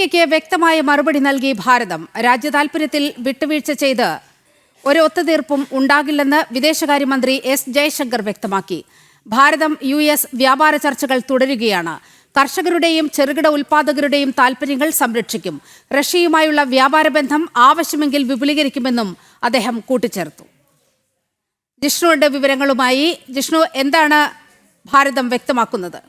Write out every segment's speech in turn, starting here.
അമേരിക്കയ്ക്ക് വ്യക്തമായ മറുപടി നൽകി ഭാരതം. രാജ്യതാൽപര്യത്തിൽ വിട്ടുവീഴ്ച ചെയ്ത് ഒരു ഒത്തുതീർപ്പും ഉണ്ടാകില്ലെന്ന് വിദേശകാര്യമന്ത്രി എസ് ജയശങ്കർ വ്യക്തമാക്കി. ഭാരതം യു എസ് വ്യാപാര ചർച്ചകൾ തുടരുകയാണ്. കർഷകരുടെയും ചെറുകിട ഉൽപാദകരുടെയും താൽപര്യങ്ങൾ സംരക്ഷിക്കും. റഷ്യയുമായുള്ള വ്യാപാര ബന്ധം ആവശ്യമെങ്കിൽ വിപുലീകരിക്കുമെന്നും അദ്ദേഹം കൂട്ടിച്ചേർത്തു. ജിഷ്ണുവിന്റെ വിവരങ്ങളുമായി ജിഷ്ണു എന്താണ് ഭാരതം വ്യക്തമാക്കുന്നത്?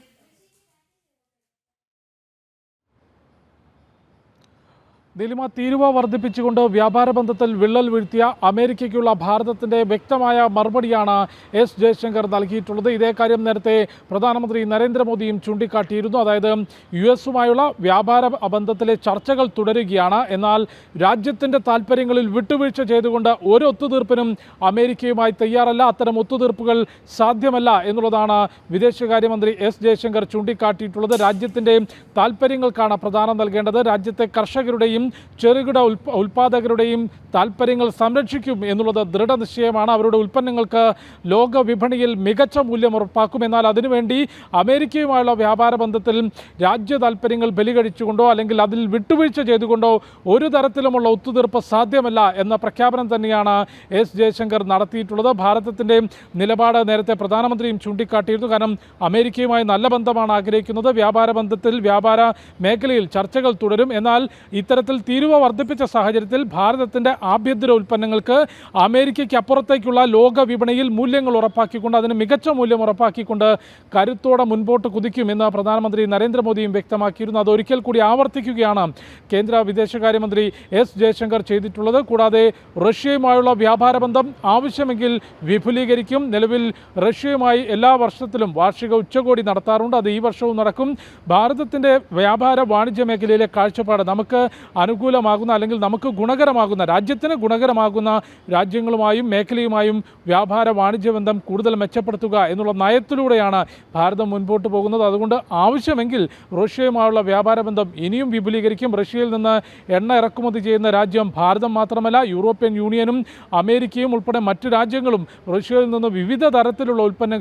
നിലിമ തീരുവ വർദ്ധിപ്പിച്ചുകൊണ്ട് വ്യാപാര ബന്ധത്തിൽ വിള്ളൽ വീഴ്ത്തിയ അമേരിക്കയ്ക്കുള്ള ഭാരതത്തിന്റെ വ്യക്തമായ മറുപടിയാണ് എസ് ജയശങ്കർ നൽകിയിട്ടുള്ളത്. ഇതേ കാര്യം നേരത്തെ പ്രധാനമന്ത്രി നരേന്ദ്രമോദിയും ചൂണ്ടിക്കാട്ടിയിരുന്നു. അതായത് യു എസുമായുള്ള വ്യാപാര ബന്ധത്തിലെ ചർച്ചകൾ തുടരുകയാണ്. എന്നാൽ രാജ്യത്തിന്റെ താൽപ്പര്യങ്ങളിൽ വിട്ടുവീഴ്ച ചെയ്തുകൊണ്ട് ഒരു ഒത്തുതീർപ്പിനും അമേരിക്കയുമായി തയ്യാറല്ല. അത്തരം ഒത്തുതീർപ്പുകൾ സാധ്യമല്ല എന്നുള്ളതാണ് വിദേശകാര്യമന്ത്രി എസ് ജയശങ്കർ ചൂണ്ടിക്കാട്ടിയിട്ടുള്ളത്. രാജ്യത്തിന്റെ താൽപ്പര്യങ്ങൾക്കാണ് പ്രധാനം നൽകേണ്ടത്. രാജ്യത്തെ കർഷകരുടെയും ചെറുകിട ഉൽ ഉൽപാദകരുടെയും താൽപ്പര്യങ്ങൾ സംരക്ഷിക്കും എന്നുള്ളത് ദൃഢനിശ്ചയമാണ്. അവരുടെ ഉൽപ്പന്നങ്ങൾക്ക് ലോക വിപണിയിൽ മികച്ച മൂല്യം ഉറപ്പാക്കും. എന്നാൽ അതിനുവേണ്ടി അമേരിക്കയുമായുള്ള വ്യാപാര ബന്ധത്തിൽ രാജ്യ താൽപ്പര്യങ്ങൾ ബലികഴിച്ചുകൊണ്ടോ അല്ലെങ്കിൽ അതിൽ വിട്ടുവീഴ്ച ചെയ്തുകൊണ്ടോ ഒരു തരത്തിലുമുള്ള ഒത്തുതീർപ്പ് സാധ്യമല്ല എന്ന പ്രഖ്യാപനം തന്നെയാണ് എസ് ജയശങ്കർ നടത്തിയിട്ടുള്ളത്. ഭാരതത്തിന്റെ നിലപാട് നേരത്തെ പ്രധാനമന്ത്രിയും ചൂണ്ടിക്കാട്ടിയിരുന്നു. കാരണം അമേരിക്കയുമായി നല്ല ബന്ധമാണ് ആഗ്രഹിക്കുന്നത്. വ്യാപാര ബന്ധത്തിൽ വ്യാപാര മേഖലയിൽ ചർച്ചകൾ തുടരും. എന്നാൽ ഇത്തരത്തിൽ തീരുവ വർദ്ധിപ്പിച്ച സാഹചര്യത്തിൽ ഭാരതത്തിന്റെ ആഭ്യന്തര ഉൽപ്പന്നങ്ങൾക്ക് അമേരിക്കയ്ക്ക് അപ്പുറത്തേക്കുള്ള ലോക വിപണിയിൽ മൂല്യങ്ങൾ ഉറപ്പാക്കിക്കൊണ്ട് അതിന് മികച്ച മൂല്യം ഉറപ്പാക്കിക്കൊണ്ട് കരുത്തോടെ മുൻപോട്ട് കുതിക്കുമെന്ന് പ്രധാനമന്ത്രി നരേന്ദ്രമോദിയും വ്യക്തമാക്കിയിരുന്നു. അത് ഒരിക്കൽ കൂടി ആവർത്തിക്കുകയാണ് കേന്ദ്ര വിദേശകാര്യമന്ത്രി എസ് ജയശങ്കർ ചെയ്തിട്ടുള്ളത്. കൂടാതെ റഷ്യയുമായുള്ള വ്യാപാര ബന്ധം ആവശ്യമെങ്കിൽ വിപുലീകരിക്കും. നിലവിൽ റഷ്യയുമായി എല്ലാ വർഷത്തിലും വാർഷിക ഉച്ചകോടി നടത്താറുണ്ട്. അത് ഈ വർഷവും നടക്കും. ഭാരതത്തിന്റെ വ്യാപാര വാണിജ്യ മേഖലയിലെ കാഴ്ചപ്പാട് നമുക്ക് അനുകൂലമാകുന്ന അല്ലെങ്കിൽ നമുക്ക് ഗുണകരമാകുന്ന രാജ്യത്തിന് ഗുണകരമാകുന്ന രാജ്യങ്ങളുമായും മേഖലയുമായും വ്യാപാര വാണിജ്യ ബന്ധം കൂടുതൽ മെച്ചപ്പെടുത്തുക എന്നുള്ള നയത്തിലൂടെയാണ് ഭാരതം മുൻപോട്ട് പോകുന്നത്. അതുകൊണ്ട് ആവശ്യമെങ്കിൽ റഷ്യയുമായുള്ള വ്യാപാര ബന്ധം ഇനിയും വിപുലീകരിക്കും. റഷ്യയിൽ നിന്ന് എണ്ണ ഇറക്കുമതി ചെയ്യുന്ന രാജ്യം ഭാരതം മാത്രമല്ല യൂറോപ്യൻ യൂണിയനും അമേരിക്കയും ഉൾപ്പെടെ മറ്റു രാജ്യങ്ങളും റഷ്യയിൽ നിന്ന് വിവിധ തരത്തിലുള്ള ഉൽപ്പന്ന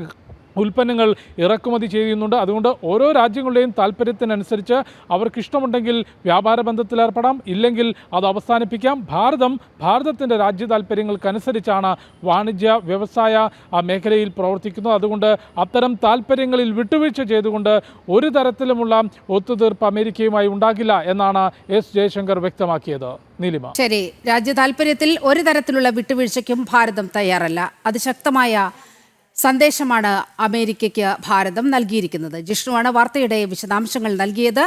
ഉൽപ്പന്നങ്ങൾ ഇറക്കുമതി ചെയ്യുന്നുണ്ട്. അതുകൊണ്ട് ഓരോ രാജ്യങ്ങളുടെയും താല്പര്യത്തിനനുസരിച്ച് അവർക്കിഷ്ടമുണ്ടെങ്കിൽ വ്യാപാര ബന്ധത്തിലേർപ്പെടാം ഇല്ലെങ്കിൽ അത് അവസാനിപ്പിക്കാം. ഭാരതം ഭാരതത്തിന്റെ രാജ്യ താല്പര്യങ്ങൾക്കനുസരിച്ചാണ് വാണിജ്യ വ്യവസായ മേഖലയിൽ പ്രവർത്തിക്കുന്നത്. അതുകൊണ്ട് അത്തരം താല്പര്യങ്ങളിൽ വിട്ടുവീഴ്ച ചെയ്തുകൊണ്ട് ഒരു തരത്തിലുമുള്ള ഒത്തുതീർപ്പ് അമേരിക്കയുമായി ഉണ്ടാകില്ല എന്നാണ് എസ് ജയശങ്കർ വ്യക്തമാക്കിയത്. നീലിമ. ശരി. രാജ്യ താല്പര്യത്തിൽ ഒരു തരത്തിലുള്ള വിട്ടുവീഴ്ചയ്ക്കും ഭാരതം തയ്യാറല്ല. അതിശക്തമായ സന്ദേശമാണ് അമേരിക്കയ്ക്ക് ഭാരതം നൽകിയിരിക്കുന്നത്. ജിഷ്ണുവാണ് വാർത്തയുടെ വിശദാംശങ്ങൾ നൽകിയത്.